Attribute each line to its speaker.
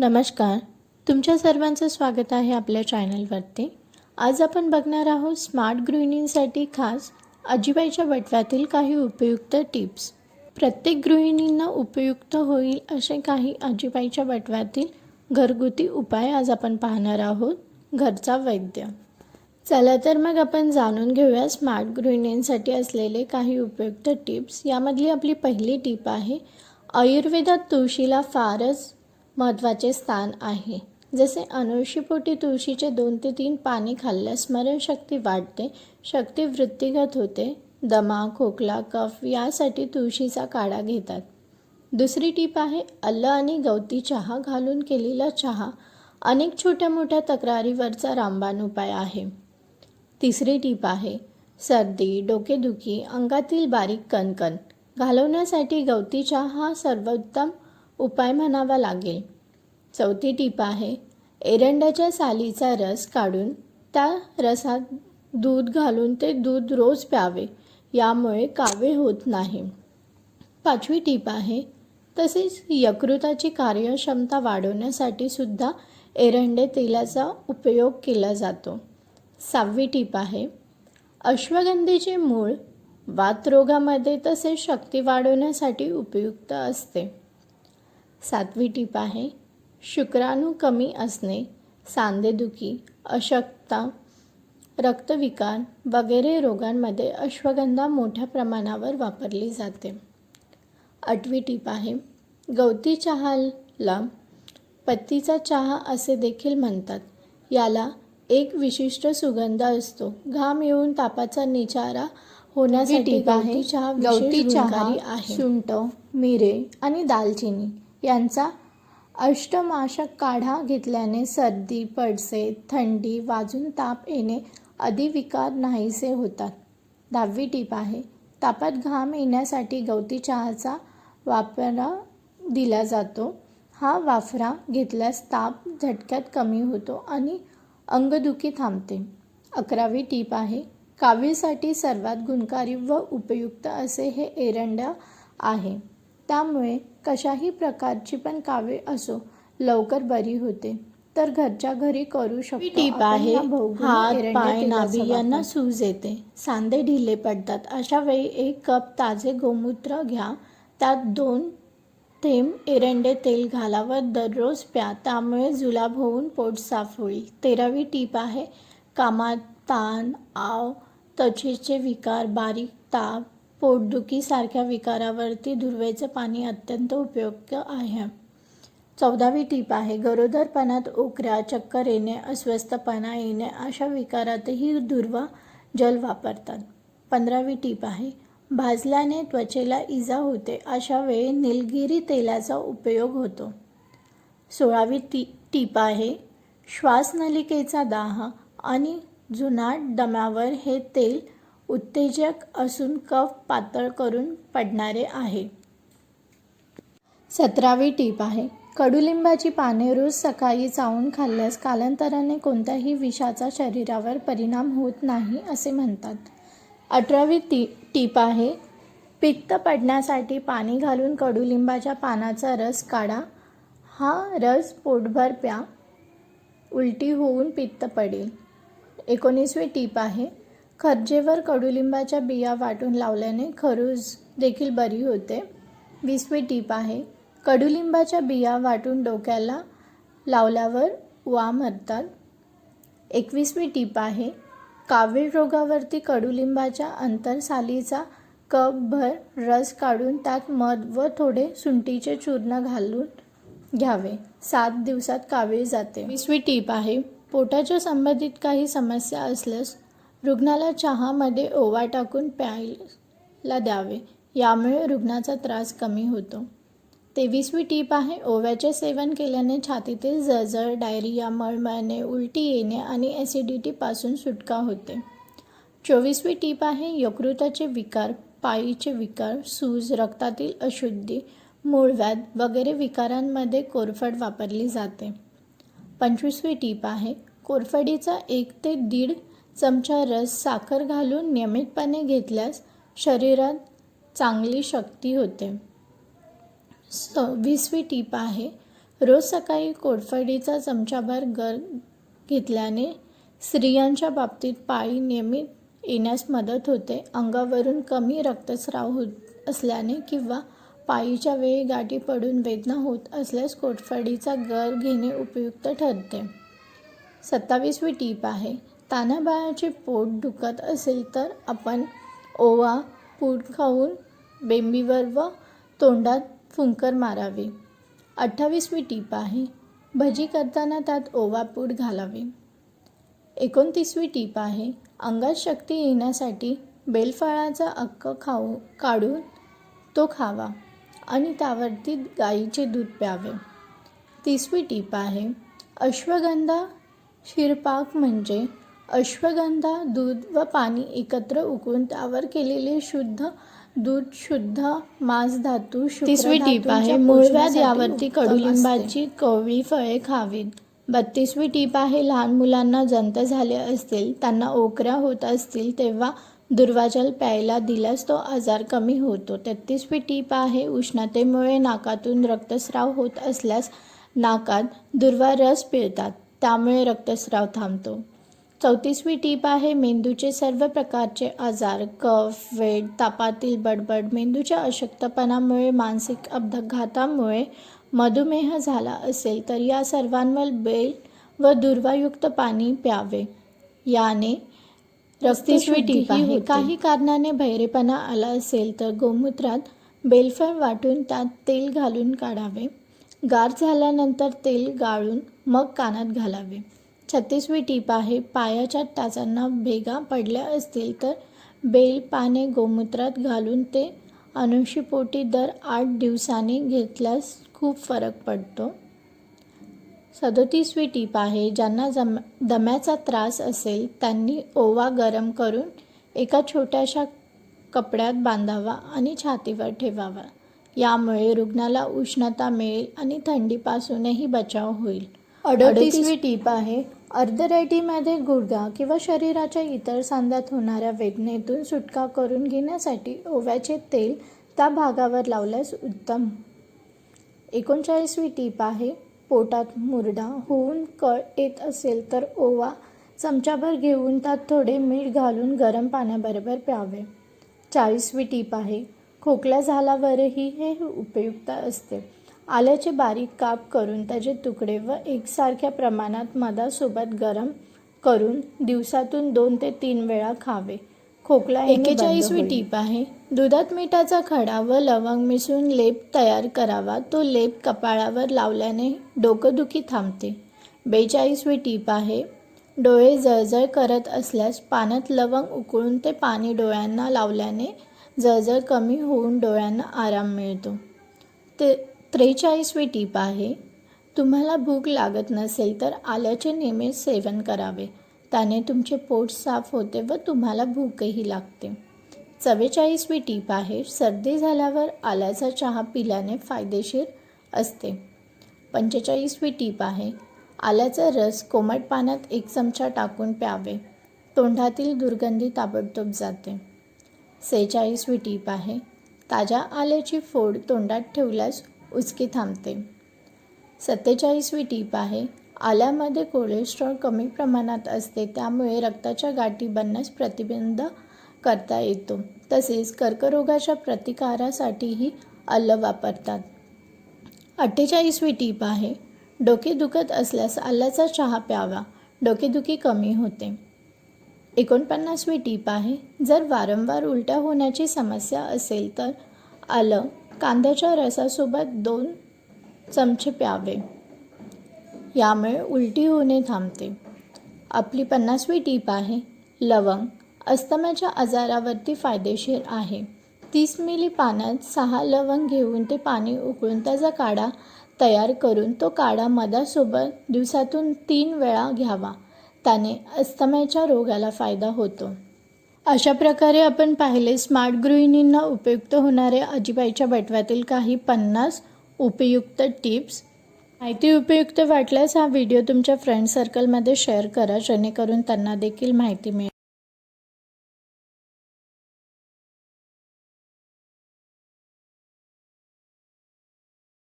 Speaker 1: नमस्कार. तुमच्या सर्वांचं स्वागत आहे आपल्या चॅनलवरती. आज आपण बघणार आहोत स्मार्ट गृहिणींसाठी खास अजिबाईच्या बटव्यातील काही उपयुक्त टिप्स. प्रत्येक गृहिणींना उपयुक्त होईल असे काही अजिबाईच्या बटव्यातील घरगुती उपाय आज आपण पाहणार आहोत. घरचा वैद्य. चला तर मग आपण जाणून घेऊया स्मार्ट गृहिणींसाठी असलेले काही उपयुक्त टिप्स. यामधली आपली पहिली टीप आहे आयुर्वेदात तुळशीला फारच महत्त्वाचे स्थान आहे. जसे अनुषीपोटी तुळशीचे दोन ते तीन पाणी खाल्ल्यास स्मरणशक्ती वाढते शक्ती वृत्तीगत होते दमा खोकला कफ यासाठी तुळशीचा काढा घेतात. दुसरी टीप आहे अल्ल आणि गवती चहा घालून केलेला चहा अनेक छोट्या मोठ्या तक्रारीवरचा रामबाण उपाय आहे. तिसरी टीप आहे सर्दी डोकेदुखी अंगातील बारीक कणकण. घालवण्यासाठी गवती चहा हा सर्वोत्तम उपाय म्हणावा लागेल. चौथी टीप आहे एरंडाच्या सालीचा रस काढून त्या रसात दूध घालून ते दूध रोज प्यावे यामुळे कावीळ होत नाही. पाचवी टीप आहे तसेच यकृताची कार्यक्षमता वाढवण्यासाठी सुद्धा एरंडे तेलाचा उपयोग केला जातो. सहावी टीप आहे अश्वगंधेचे मूळ वातरोगामध्ये तसेच शक्ती वाढवण्यासाठी उपयुक्त असते. सातवी टीप आहे शुक्राणू कमी असणे सांधेदुखी अशक्तता रक्तविकार वगैरे रोगांमध्ये अश्वगंधा मोठ्या प्रमाणावर वापरली जाते. आठवी टीप आहे गवती चहाला पत्तीचा चहा असे देखील म्हणतात. याला एक विशिष्ट सुगंध असतो. घाम येऊन तापाचा निचारा होण्यासाठी. गवती चहा
Speaker 2: गवती चहा,
Speaker 1: आहे. सुंठ मिरे आणि दालचिनी यांचा अष्टमाशक काढा घेतल्याने सर्दी पडसे थंडी वाजून ताप येणे आदी विकार नाहीसे होतात. दहावी टीप आहे तापात घाम येण्यासाठी गवती चहाचा वापरा दिला जातो. हा वाफरा घेतल्यास ताप झटक्यात कमी होतो आणि अंगदुखी थांबते. अकरावी टीप आहे कावीळसाठी सर्वात गुणकारी व उपयुक्त असे हे एरंडा आहे. त्यामुळे कशाही प्रकारची पण कावीळ असो लवकर बरी होते. तर घरच्या घरी करू शकतो.
Speaker 2: टीप आहे हात पाय नाभी. यांना
Speaker 1: सूज येते. सांधे ढिले पडतात. अशा वेळी एक कप ताजे गोमूत्र घ्या. त्यात दोन थेंब एरंडे तेल घाला व दररोज प्या. त्यामुळे जुलाब होऊन पोट साफ होईल. तेरावी टीप आहे कामात ताण आव त्वचेचे विकार बारीक ताप पोटदुखीसारख्या विकारावरती दुर्वेचं पाणी अत्यंत उपयुक्त आहे. चौदावी टीप आहे गरोदरपणात ओकऱ्या चक्कर येणे अस्वस्थपणा येणे अशा विकारातही दुर्वा जल वापरतात. पंधरावी टीप आहे भाजल्याने त्वचेला इजा होते अशा वेळी निलगिरी तेलाचा उपयोग होतो. सोळावी टी टीप आहे श्वासनलिकेचा दाह आणि जुनाट दम्यावर हे तेल उत्तेजक असून कफ पातळ करून पडणारे आहे. सतरावी टीप आहे. कडुलिंबाची पाने रोज सकाळी चावून खाल्ल्यास कालांतराने कोणत्याही विषाचा शरीरावर परिणाम होत नाही असे म्हणतात. अठरावी टी टीप आहे. पित्त पडण्यासाठी पाणी घालून कडुलिंबाच्या पानाचा रस काढा. हा रस पोटभर प्या उलटी होऊन पित्त पडेल. एकोणीसवी टीप आहे. खर्जेवर कडुलिंबाच्या बिया वाटून लावल्याने खरूज देखील बरी होते. वीसवी टीप आहे कडुलिंबाच्या बिया वाटून डोक्याला लावल्यावर वा मरतात एकवीसवी टीप आहे कावीळ रोगावरती कडुलिंबाच्या अंतरसालीचा कपभर रस काढून त्यात मध व थोडे सुंटीचे चूर्ण घालून घ्यावे. सात दिवसात कावीळ जाते. वीसवी टीप आहे पोटाच्या संबंधित काही समस्या असल्यास रुग्णाला चहामध्ये ओवा टाकून प्यायला द्यावे. यामुळे रुग्णाचा त्रास कमी होतो. तेवीसवी टीप आहे ओव्याचे सेवन केल्याने छातीतील जळजळ डायरिया मळमळणे उलटी येणे आणि ॲसिडिटीपासून सुटका होते. चोवीसवी टीप आहे यकृताचे विकार पायीचे विकार सूज रक्तातील अशुद्धी मूळव्याध वगैरे विकारांमध्ये कोरफड वापरली जाते. पंचवीसवी टीप आहे कोरफडीचा एक ते दीड चमचा रस साखर घालून नियमितपणे घेतल्यास शरीरात चांगली शक्ती होते. सव्वीसवी टीप आहे रोज सकाळी कोरफडीचा चमचाभर गर घेतल्याने स्त्रियांच्या बाबतीत पाळी नियमित येण्यास मदत होते. अंगावरून कमी रक्तस्राव होत असल्याने किंवा पाळीच्या वेळी गाठी पडून वेदना होत असल्यास कोटफडीचा गर घेणे उपयुक्त ठरते. सत्तावीसवी टीप आहे तानाबाळाचे पोट दुखत असेल तर आपण ओवा पूड खाऊन बेंबीवर व तोंडात फुंकर मारावे. अठ्ठावीसवी टीप आहे भजी करताना त्यात ओवा पूड घालावे. एकोणतीसवी टीप आहे अंगात शक्ती येण्यासाठी बेलफळाचा अक्क खाऊ काढून तो खावा आणि त्यावरती गाईचे दूध प्यावे. तिसवी टीप आहे अश्वगंधा शिरपाक म्हणजे अश्वगंधा दूध व पाणी एकत्र उकळून त्यावर केलेले शुद्ध दूध शुद्ध मांस धातू
Speaker 2: तिसरी टीप आहे मूळव्याध यावरती कडुलिंबाची
Speaker 1: कवळी फळे खावीत. बत्तीसवी टीप आहे लहान मुलांना जंत झाले असतील त्यांना ओकऱ्या होत असतील तेव्हा दुर्वाजल प्यायला दिल्यास तो आजार कमी होतो. तेहतीसवी टीप आहे उष्णतेमुळे नाकातून रक्तस्राव होत असल्यास नाकात दुर्वा रस पिळतात त्यामुळे रक्तस्राव थांबतो. चौतीसवी टीप आहे मेंदूचे सर्व प्रकारचे आजार कफ वेड तापातील बडबड मेंदूच्या अशक्तपणामुळे मानसिक अपघातामुळे मधुमेह झाला असेल तर या सर्वांवर बेल व दुर्वायुक्त पाणी प्यावे. याने
Speaker 2: पस्तीसवी टीप आहे.
Speaker 1: काही कारणाने बहिरेपणा आला असेल तर गोमूत्रात बेलफळ वाटून त्यात तेल घालून काढावे. गार झाल्यानंतर तेल गाळून मग कानात घालावे. छत्तीसवी टीप आहे पायाच्या टाचांना भेगा पडल्या असतील तर बेल पाने गोमूत्रात घालून ते अनुषीपोटी दर आठ दिवसांनी घेतल्यास खूप फरक पडतो. सदोतीसवी टीप आहे ज्यांना जम दम्याचा त्रास असेल त्यांनी ओवा गरम करून एका छोट्याशा कपड्यात बांधावा आणि छातीवर ठेवावा. यामुळे रुग्णाला उष्णता मिळेल आणि थंडीपासूनही बचाव होईल. अडतीसवी टीप आहे अर्धरायटीमध्ये गुडघा किंवा शरीराच्या इतर सांध्यात होणाऱ्या वेदनेतून सुटका करून घेण्यासाठी ओव्याचे तेल त्या भागावर लावल्यास उत्तम. एकोणचाळीसवी टीप आहे पोटात मुरडा होऊन कळ येत असेल तर ओवा चमचाभर घेऊन त्यात थोडे मीठ घालून गरम पाण्याबरोबर प्यावे. चाळीसवी टीप आहे खोकला झाल्यावरही हे उपयुक्त असते. आल्याचे बारीक काप करून त्याचे तुकडे व एकसारख्या प्रमाणात मधासोबत गरम करून दिवसातून दोन ते तीन वेळा खावे. खोकला एकेचाळीसवी टीप आहे. दुधात मिठाचा खडा व लवंग मिसळून लेप तयार करावा. तो लेप कपाळावर लावल्याने डोकंदुखी थांबते. बेचाळीसवी टीप आहे. डोळे जळजळ करत असल्यास पाण्यात लवंग उकळून ते पाणी डोळ्यांना लावल्याने जळजळ कमी होऊन डोळ्यांना आराम मिळतो. ते त्रेचाळीसवी टीप आहे. तुम्हाला भूक लागत नसेल तर आल्याचे नियमित सेवन करावे. त्याने तुमचे पोट साफ होते व तुम्हाला भूकही लागते. चव्वेचाळीसवी टीप आहे सर्दी झाल्यावर आल्याचा चहा पिल्याने फायदेशीर असते. पंचेचाळीसवी टीप आहे आल्याचा रस कोमट पाण्यात एक चमचा टाकून प्यावे. तोंडातील दुर्गंधी ताबडतोब जाते. सेहेचाळीसवी टीप आहे ताज्या आल्याची फोड तोंडात ठेवल्यास उचकी थांबते. सत्तेचाळीसवी टीप आहे. आल्यामध्ये कोलेस्ट्रॉल कमी प्रमाणात असते त्यामुळे रक्ताच्या गाठी बनण्यास प्रतिबंध करता येतो. तसेच कर्करोगाच्या प्रतिकारासाठीही आलं वापरतात. अठ्ठेचाळीसवी टीप आहे. डोके दुखत असल्यास आल्याचा चहा प्यावा. डोकेदुखी कमी होते. एकोणपन्नासवी टीप आहे. जर वारंवार उलट्या होण्याची समस्या असेल तर आलं कांद्याच्या रसासोबत दोन चमचे प्यावे. यामुळे उलटी होणे थांबते. आपली पन्नासवी टीप आहे लवंग अस्तमाच्या आजारावरती फायदेशीर आहे. तीस मिली पाण्यात सहा लवंग घेऊन ते पाणी उकळून त्याचा काढा तयार करून तो काढा मधासोबत दिवसातून तीन वेळा घ्यावा. त्याने अस्तमाच्या रोगाला फायदा होतो. अशा प्रकारे आपण पाहिले स्मार्ट गृहिणींना उपयुक्त होणाऱ्या आजीबाईच्या बटव्यातील काही पन्नास उपयुक्त टिप्स माहिती उपयुक्त वाटल्यास हा व्हिडिओ तुमच्या फ्रेंड सर्कलमध्ये शेअर करा जेणेकरून त्यांना देखील माहिती मिळेल.